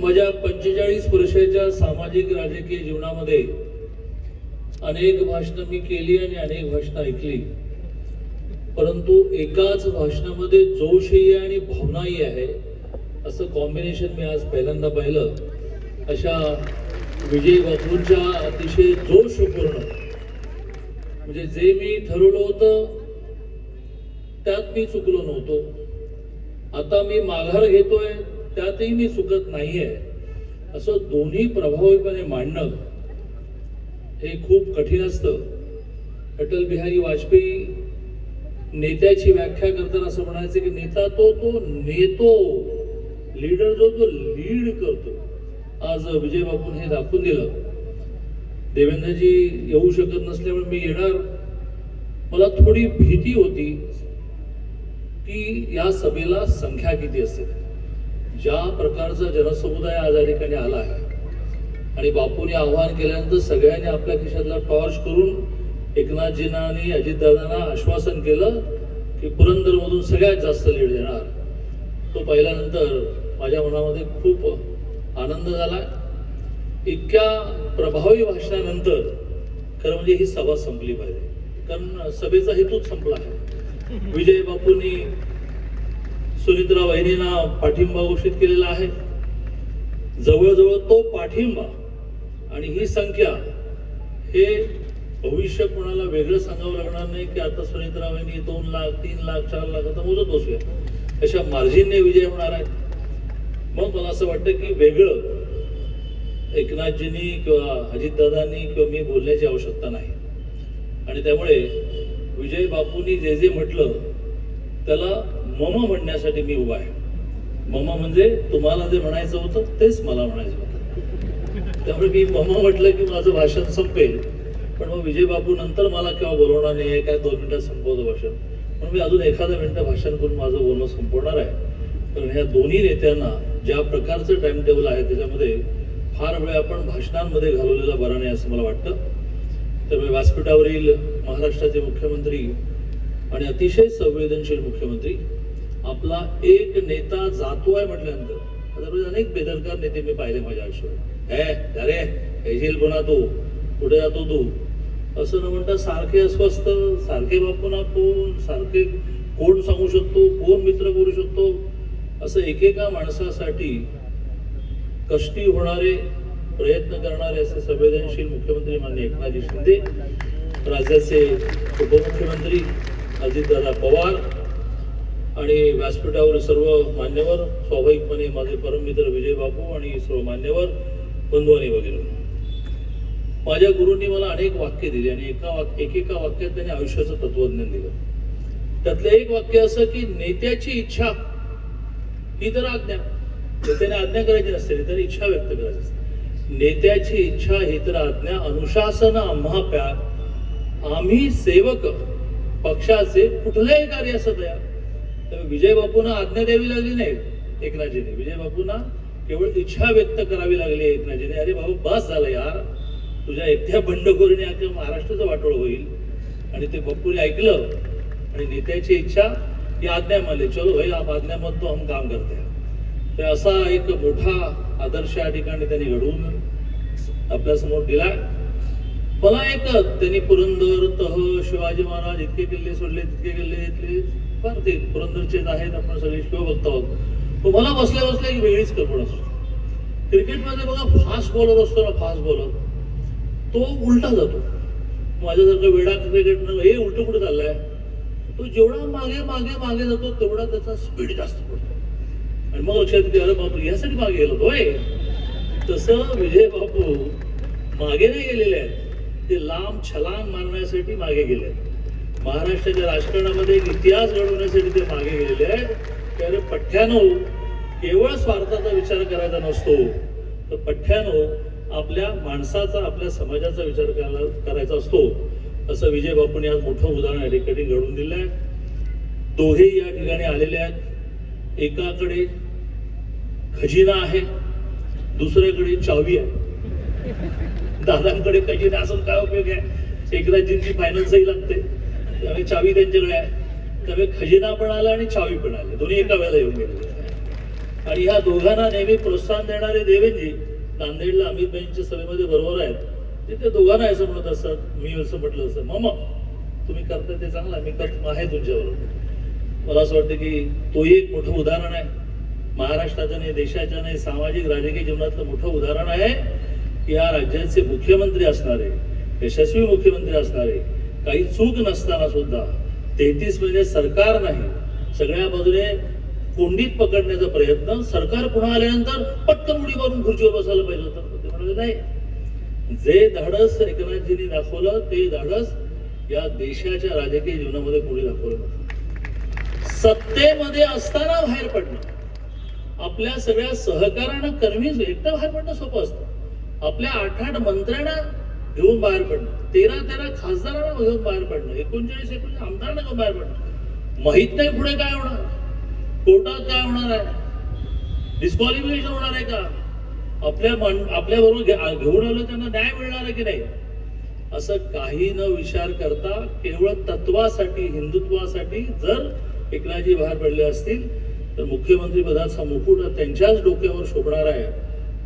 माझ्या पंचेचाळीस वर्षाच्या सामाजिक राजकीय जीवनामध्ये अनेक भाषणं मी केली आणि अनेक भाषणं ऐकली. परंतु एकाच भाषणामध्ये जोशही आहे आणि भावनाही आहे असं कॉम्बिनेशन मी आज पहिल्यांदा पाहिलं. अशा विजय बापूंच्या अतिशय जोशपूर्ण म्हणजे जे मी ठरवलं होतं त्यात मी चुकलो नव्हतो. आता मी माघार घेतोय त्यातही मी चुकत नाहीये. असं दोन्ही प्रभावीपणे मांडणं हे खूप कठीण असतं. अटल बिहारी वाजपेयी नेत्याची व्याख्या करताना असं म्हणायचं की नेता तो तो नेतो. लीडर जो तो लीड करतो. आज विजय बापून हे दाखवून दिलं. देवेंद्रजी येऊ शकत नसल्यामुळे मी येणार. मला थोडी भीती होती की या सभेला संख्या किती असेल? ज्या प्रकारचा जनसमुदाय आज या ठिकाणी आला आहे आणि बापूने आवाहन केल्यानंतर सगळ्यांनी आपल्या खिशातला टॉर्च करून एकनाथजींना आणि अजितदादांना आश्वासन केलं की पुरंदरमधून सगळ्यात जास्त लीड देणार. तो पाहिल्यानंतर माझ्या मनामध्ये खूप आनंद झाला. इतक्या प्रभावी भाषणानंतर खरं म्हणजे ही सभा संपली पाहिजे. कारण सभेचा हेतूच संपला आहे. विजय बापूंनी सुनित्रा वहिनींना पाठिंबा घोषित केलेला आहे. जवळजवळ तो पाठिंबा आणि ही संख्या हे भविष्य कोणाला वेगळं सांगावं लागणार नाही की आता सुनित्रा वहिनी दोन लाख तीन लाख चार लाख आता मोजत बसूया. अशा मार्जिनने विजय होणार आहे. मग मला असं वाटतं की वेगळं एकनाथजींनी किंवा अजितदादांनी किंवा मी बोलण्याची आवश्यकता नाही. आणि त्यामुळे विजय बापूंनी जे जे म्हटलं त्याला मम म्हणण्यासाठी मी उभा आहे. मम म्हणजे तुम्हाला जे म्हणायचं होतं तेच मला म्हणायचं होतं. त्यामुळे मी मम म्हटलं की माझं भाषण संपेल. पण मग विजय बापू नंतर मला केव्हा बोलवणार नाही आहे काय दोन मिनटात संपवतो भाषण. म्हणून मी अजून एखादं मिनिटं भाषण करून माझं बोलणं संपवणार आहे. कारण ह्या दोन्ही नेत्यांना ज्या प्रकारचं टाइम टेबल आहे त्याच्यामध्ये फार वेळ आपण भाषणांमध्ये घालवलेला बरा नाही असं मला वाटतं. त्यामुळे व्यासपीठावरील महाराष्ट्राचे मुख्यमंत्री आणि अतिशय संवेदनशील मुख्यमंत्री आपला एक नेता जातोय म्हटल्यानंतर आता अनेक बेदरकार नेते मी पाहिले माझ्या आयुष्यात हे अरे हेजील पुन्हा तू? कुठे जातो तू? असं न म्हणता सारखे अस्वस्थ सारखे बापूना कोण सारखे कोण सांगू शकतो कोण मित्र करू शकतो? असं एकेका माणसासाठी कष्टी होणारे प्रयत्न करणारे असे संवेदनशील मुख्यमंत्री माननीय एकनाथजी शिंदे राज्याचे उपमुख्यमंत्री अजितदादा पवार आणि व्यासपीठावर सर्व मान्यवर स्वाभाविकपणे माझे परममित्र विजय बापू आणि सर्व मान्यवर बंधू आणि वगैरे. माझ्या गुरूंनी मला अनेक वाक्य दिली आणि एका वाक्य एकेका वाक्यात त्यांनी आयुष्याचं तत्वज्ञान दिलं. त्यातलं एक वाक्य असं की नेत्याची इच्छा ही तर आज्ञा. नेत्याने आज्ञा करायची नसते नेत्याने इच्छा व्यक्त करायची असते. नेत्याची इच्छा ही तर आज्ञा अनुशासन आम्हा प्या आम्ही सेवक पक्षाचे कुठलंही कार्य असं तयार तर विजय बापूंना आज्ञा द्यावी लागली नाही एकनाथजीने. विजय बापूंना केवळ इच्छा व्यक्त करावी लागली एकनाथजीने. अरे बाबा बस झालं यार. तुझ्या एकट्या बंडखोरीने आता महाराष्ट्राचं वाटोळ होईल. आणि ते बप्पूने ऐकलं आणि नेत्याची इच्छा की आज्ञा मानली. चलो भाई आप आज्ञा मत तो हम काम करते ते तर असा एक मोठा आदर्श या ठिकाणी त्यांनी घडवून आपल्यासमोर दिला दिलाय. मला एक त्यांनी पुरंदर तह शिवाजी महाराज इतके किल्ले सोडले तितके किल्ले घेतले. फार ते पुरंदरचेच आहेत आपण सगळे शिवभक्त आहोत. पण मला बसल्या बसल्या एक वेगळीच कल्पना असतो. क्रिकेटमध्ये बघा फास्ट बॉलर असतो ना फास्ट बॉलर तो उलटा जातो. माझ्यासारखं वेडा क्रिकेट हे उलट कुठे चाललाय? तो जेवढा मागे मागे मागे जातो तेवढा त्याचा स्पीड जास्त पडतो. आणि मग लक्षात येते अरे बापू यासाठी मागे गेलो होय. तसं विजय बापू मागे नाही गेलेले आहेत. ते लांब छलांग मारण्यासाठी मागे गेले आहेत महाराष्ट्राच्या राजकारणामध्ये एक इतिहास घडवण्यासाठी ते मागे गेलेले आहेत. त्याने पठ्ठ्यानो केवळ स्वार्थाचा विचार करायचा नसतो. तर पठ्ठ्यानो आपल्या माणसाचा आपल्या समाजाचा विचार करायला करायचा असतो. असं विजय बापूंनी आज मोठं उदाहरण या ठिकाणी घडवून दिलं आहे दोघेही या ठिकाणी आलेले आहेत. एकाकडे खजिना आहे दुसऱ्याकडे चावी आहे. दादांकडे खजिना असून काय उपयोग आहे? एकदाचींची फायनान्सही लागते. त्यामुळे चावी त्यांच्याकडे आहे. त्यामुळे खजिना पण आला आणि चावी पण आली. दोन्ही एका वेळेला येऊन गेले. आणि ह्या दोघांना नेहमी प्रोत्साहन देणारे देवेंजी नांदेडला अमित भाईंच्या सभेमध्ये बरोबर आहेत. ते त्या दोघांना असं म्हणत असतात मी असं म्हटलं असं मम तुम्ही करता ते चांगलं मी करत आहे तुमच्याबरोबर. मला असं वाटतं की तोही एक मोठं उदाहरण आहे. महाराष्ट्राचं नाही देशाच्या नाही सामाजिक राजकीय जीवनातलं मोठं उदाहरण आहे. की या राज्याचे मुख्यमंत्री असणारे यशस्वी मुख्यमंत्री असणारे काही चूक नसताना सुद्धा तेहतीस महिने सरकार नाही. सगळ्या बाजूने कोंडीत पकडण्याचा प्रयत्न सरकार पुन्हा आल्यानंतर पटकन उडी मारून खुर्चीवर बसायला पाहिजे होतं. ते म्हणाले नाही. जे धाडस एकनाथजींनी दाखवलं ते धाडस या देशाच्या राजकीय जीवनामध्ये कोणी दाखवलं नव्हतं. सत्तेमध्ये असताना बाहेर पडणं. आपल्या सगळ्या सहकारांना कन्व्हिन्स एकटं बाहेर पडणं सोपं असतं. आपल्या आठ आठ मंत्र्यांना घेऊन बाहेर पडणं. तेरा तेरा खासदारांना घेऊन बाहेर पडणं. एकोणचाळीस एकोणचाळीस आमदारांना घेऊन बाहेर पडणं. माहीत नाही पुढे काय होणार. कोर्टात काय होणार आहे? डिस्क्वालिफिकेशन होणार आहे का? आपल्या मन आपल्या बरोबर घेऊन आलो त्यांना न्याय मिळणार आहे की नाही? असं काही न विचार करता केवळ तत्वासाठी हिंदुत्वासाठी जर एकनाथजी बाहेर पडले असतील तर मुख्यमंत्री पदाचा मुकुट त्यांच्याच डोक्यावर शोभणार आहे.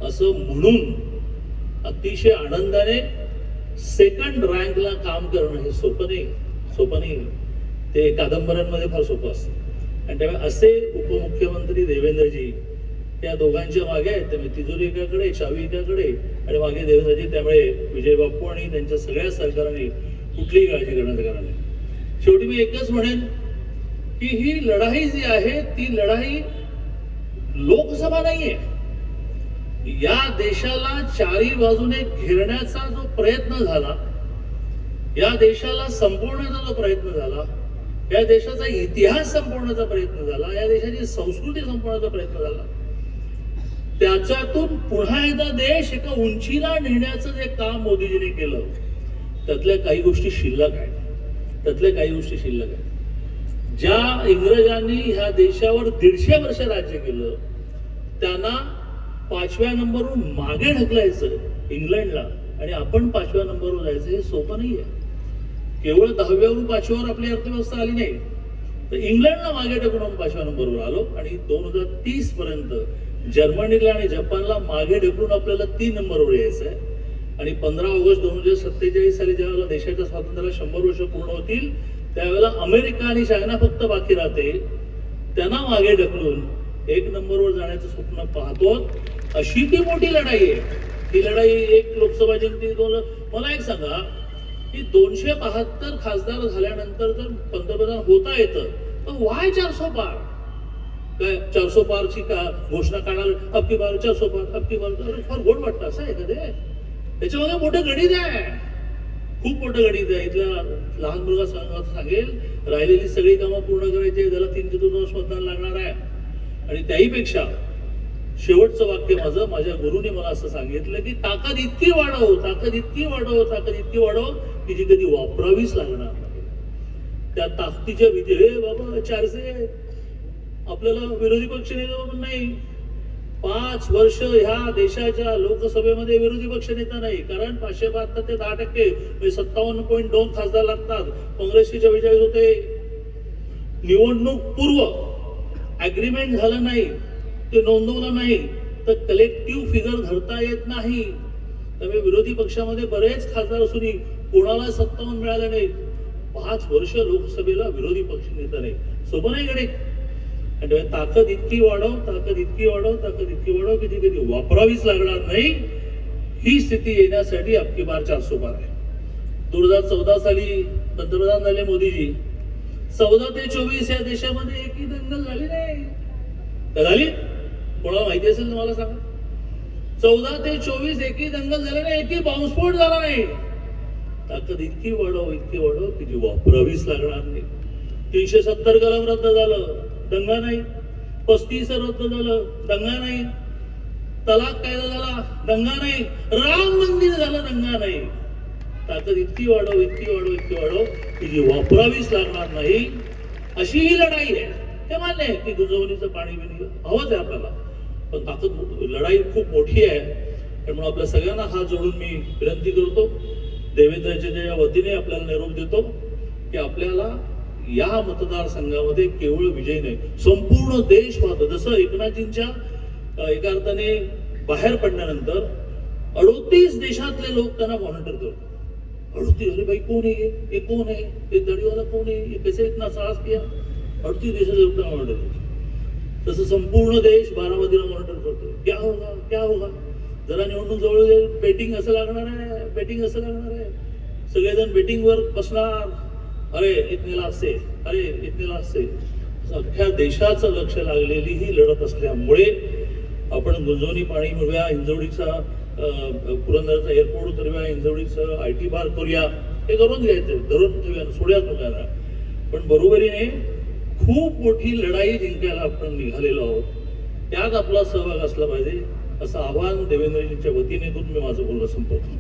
असं म्हणून अतिशय आनंदाने सेकंड रँकला काम करणं हे सोपं नाही. सोपं नाही. ते कादंबऱ्यांमध्ये फार सोपं असतं. आणि त्यामुळे असे उपमुख्यमंत्री देवेंद्रजी या दोघांच्या मागे आहेत. त्यामुळे तिजोरी एकाकडे चावी एकाकडे आणि मागे देवेंद्रजी. त्यामुळे विजय बाप्पू आणि त्यांच्या सगळ्या सरकारांनी कुठलीही काळजी करण्याचं कारण नाही शेवटी मी एकच म्हणेन की ही लढाई जी आहे ती लढाई लोकसभा नाहीये. या देशाला चारी बाजूने घेरण्याचा जो प्रयत्न झाला या देशाला संपवण्याचा जो प्रयत्न झाला या देशाचा इतिहास संपवण्याचा प्रयत्न झाला या देशाची संस्कृती संपवण्याचा प्रयत्न झाला त्याच्यातून पुन्हा एकदा देश एका उंचीला नेण्याचं जे काम मोदीजीने केलं त्यातल्या काही गोष्टी शिल्लक आहेत. त्यातल्या काही गोष्टी शिल्लक आहेत. ज्या इंग्रजांनी ह्या देशावर दीडशे वर्ष राज्य केलं त्यांना पाचव्या नंबरवरून मागे ढकलायचं इंग्लंडला आणि आपण पाचव्या नंबरवर जायचं हे सोपं नाहीये. केवळ दहाव्यावरून पाचव्यावर आपली अर्थव्यवस्था आली नाही तर इंग्लंडला मागे ढकलून आपण पाचव्या नंबरवर आलो आणि दोन हजार तीस पर्यंत जर्मनीला आणि जपानला मागे ढकलून आपल्याला तीन नंबरवर यायचं आहे. आणि पंधरा ऑगस्ट दोन हजार सत्तेचाळीस साली ज्यावेळेला देशाच्या स्वातंत्र्याला शंभर वर्ष पूर्ण होतील त्यावेळेला अमेरिका आणि चायना फक्त बाकी राहते त्यांना मागे ढकलून एक नंबरवर जाण्याचं स्वप्न पाहतो अशी ती मोठी लढाई आहे? ही लढाई एक लोकसभा जिंकली दोन मला एक सांगा की दोनशे बहात्तर खासदार झाल्यानंतर जर पंतप्रधान होता येतं तर वाय चारसो पार? काय चारसो पारची का घोषणा काढाल? अबकी बार चारसो पार अबकी बार अरे फार गोड वाटतं असं आहे का ते? त्याच्यामध्ये मोठं गणित आहे. खूप मोठं गणित आहे. इथला लहान मुलगा सांगेल राहिलेली सगळी कामं पूर्ण करायची आहे, त्याला तीन चतुर्थांश मतदान लागणार आहे. आणि त्याहीपेक्षा शेवटचं वाक्य माझं माझ्या गुरुने मला असं सांगितलं की ताकद इतकी वाढव ताकद इतकी वाढव ताकद इतकी वाढव की जी कधी वापरावीच लागणार त्या ताकदीच्या विधी हे बाबा चारशे आपल्याला विरोधी पक्ष नेता पण नाही. पाच वर्ष ह्या देशाच्या लोकसभेमध्ये विरोधी पक्ष नेता नाही. कारण पाचशे बहात्तर ते दहा टक्के म्हणजे सत्तावन्न पॉईंट दोन खासदार लागतात. काँग्रेसचे चव्वेचाळीस होते. निवडणूक पूर्व अग्रीमेंट झालं नाही. ते नोंदवलं नाही. तर कलेक्टिव्ह फिगर धरता येत नाही. त्यामुळे विरोधी पक्षामध्ये बरेच खासदार असूनही कोणाला सत्तावन्न मिळालं नाही. पाच वर्ष लोकसभेला विरोधी पक्ष नेता नाही. सोबत नाही गणित ताकद इतकी वाढव ताकद इतकी वाढव ताकद इतकी वाढव की ती कधी वापरावीच लागणार नाही. ही स्थिती येण्यासाठी अबकी बार चारसो बार आहे. दोन हजार चौदा साली पंतप्रधान झाले मोदीजी. चौदा ते चोवीस या देशामध्ये एकही दंगल झाली नाही. झाली? कोणाला माहिती असेल तुम्हाला सांगा? चौदा ते चोवीस एकही दंगल झाले नाही एकही बॉम्बस्फोट झाला नाही. ताकद इतकी वाढव इतकी वाढव की जी वापरावीच लागणार नाही. तीनशे सत्तर कलम रद्द झालं दंगा नाही. पस्तीस रद्द झालं दंगा नाही. तलाक कायदा झाला दंगा नाही. राम मंदिर झालं दंगा नाही. ताकद इतकी वाढव इतकी वाढव इतकी वाढव की जी वापरावीच लागणार नाही. अशी ही लढाई आहे. हे मान्य आहे की गुजवणीचं पाणी बिणी हवंच आहे आपल्याला. पण ताकद लढाई खूप मोठी आहे. त्यामुळे आपल्या सगळ्यांना हात जोडून मी विनंती करतो देवेंद्रच्या वतीने आपल्याला निरोप देतो की आपल्याला या मतदारसंघामध्ये केवळ विजय नाही संपूर्ण देश पाहतो. जसं एकनाथजींच्या एका अर्थाने बाहेर पडल्यानंतर अडोतीस देशातले लोक त्यांना मॉनिटर करतात. अडोतीस अरे भाई कोण आहे हे? कोण आहे? हे दडीवाला कोण आहे? हे कसे इतना साहस किया? अडतीस देशातले लोक त्यांना मॉनिटर करतो तसं संपूर्ण देश बारामतीला मॉनिटर करतो क्या होगा? क्या होगा? जरा निवडणूक जवळ जाईल बेटिंग असं लागणार आहे. बेटिंग असं लागणार आहे. सगळेजण बेटिंगवर बसणार. अरे इथनेला असते अरे इथनेला असते अख्ख्या देशाचं लक्ष लागलेली ही लढत असल्यामुळे आपण गुंजवणी पाणी मिळूया. हिंजवडीचा पुरंदरचा एअरपोर्ट करूया हिंजवडीचं आय टी पार्क करूया. हे करून घ्यायचं. धरून ठेवूया. सोड्या तुम्हाला पण बरोबरीने खूप मोठी लढाई जिंकायला आपण निघालेलो आहोत. त्यात आपला सहभाग असला पाहिजे असं आव्हान देवेंद्रजींच्या वतीने मी माझं बोलणं संपवतो.